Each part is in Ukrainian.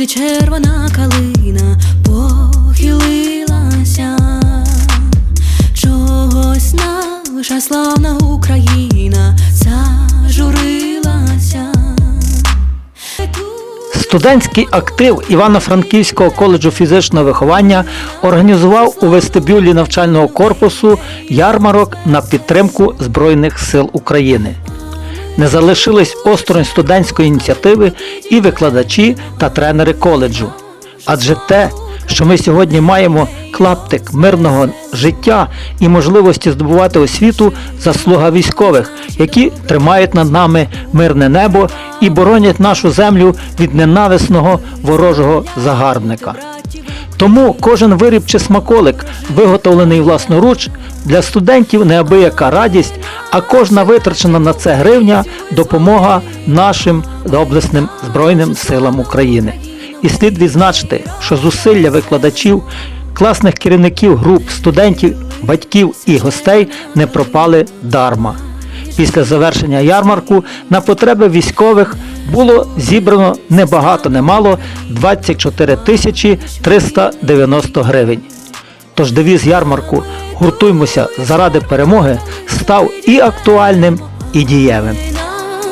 лузі червона калина похилилася, чогось наша славна Україна зажурилася. Студентський актив Івано-Франківського коледжу фізичного виховання організував у вестибюлі навчального корпусу ярмарок на підтримку Збройних сил України. Не залишились осторонь студентської ініціативи і викладачі та тренери коледжу. Адже те, що ми сьогодні маємо клаптик мирного життя і можливості здобувати освіту, заслуга військових, які тримають над нами мирне небо і боронять нашу землю від ненависного ворожого загарбника. Тому кожен виріб чи смаколик, виготовлений власноруч, для студентів неабияка радість, а кожна витрачена на це гривня допомога нашим доблесним Збройним силам України. І слід відзначити, що зусилля викладачів, класних керівників груп, студентів, батьків і гостей не пропали дарма. Після завершення ярмарку на потреби військових було зібрано небагато немало 24 тисячі 390 гривень. Тож девіз ярмарку Гуртуймося заради перемоги став і актуальним, і дієвим.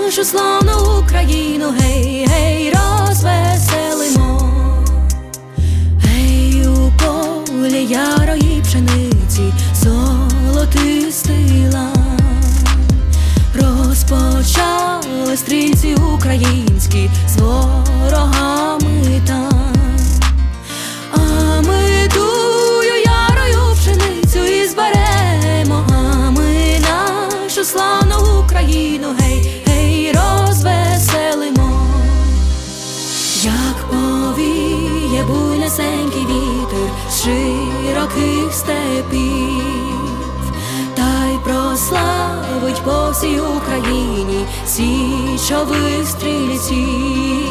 Нашу славну Україну, Розпочали стрільці українські з ворогами там. А ми тую ярою пшеницю і зберемо, а ми нашу славну Україну, гей, гей, розвеселимо. Як повіє буйнесенький вітер широких степів, всій Україні. Січових стрільців,